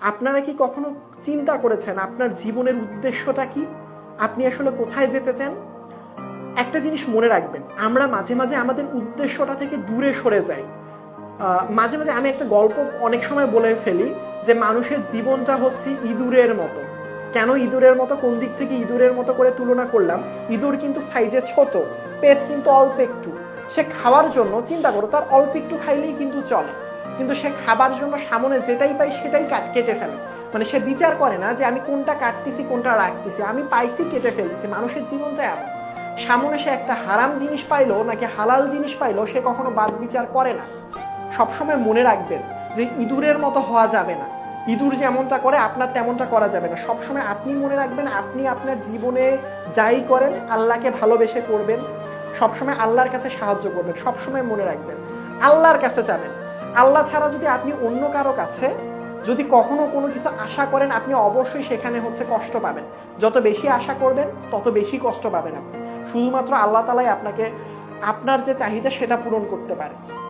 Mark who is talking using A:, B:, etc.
A: আপনারা কি কখনো চিন্তা করেছেন আপনার জীবনের উদ্দেশ্যটা কি? আপনি আসলে কোথায় যেতে চান? একটা জিনিস মনে রাখবেন, আমরা মাঝে মাঝে আমাদের উদ্দেশ্যটা থেকে দূরে সরে যাই। মাঝে মাঝে আমি একটা গল্প অনেক সময় বলে ফেলি যে মানুষের জীবনটা হচ্ছে ইঁদুরের মতো। কেন ইঁদুরের মতো? কোন দিক থেকে ইঁদুরের মতো করে তুলনা করলাম? ইঁদুর কিন্তু সাইজে ছোট, পেট কিন্তু অল্প একটু। সে খাওয়ার জন্য চিন্তা করো, তার অল্প একটু খাইলেই কিন্তু চলে। কিন্তু সে খাবার জন্য সামনে যেটাই পাই সেটাই কাট- ফেলে। মানে সে বিচার করে না যে আমি কোনটা কাটতেছি, কোনটা রাখতেছি। আমি পাইছি, কেটে ফেলতেছি মানুষের জীবনটা এমন। সামনে সে একটা হারাম জিনিস পাইলো নাকি হালাল জিনিস পাইলো, সে কখনো বাদ বিচার করে না। সবসময় মনে রাখবেন যে ইঁদুরের মতো হওয়া যাবে না। ইঁদুর যেমনটা করে, আপনার তেমনটা করা যাবে না। সবসময় আপনি মনে রাখবেন, আপনি আপনার জীবনে যাই করেন, আল্লাহকে ভালোবেসে করবেন। সবসময় আল্লাহর কাছে সাহায্য করবেন, সবসময় মনে রাখবেন। আল্লাহর কাছে যাবেন। আল্লাহ ছাড়া যদি আপনি অন্য কারও কাছে যদি কখনো কোনো কিছু আশা করেন, আপনি অবশ্যই সেখানে হচ্ছে কষ্ট পাবেন। যত বেশি আশা করবেন, তত বেশি কষ্ট পাবেন আপনি। শুধুমাত্র আল্লাহ তালাই আপনাকে, আপনার যে চাহিদা সেটা পূরণ করতে পারে।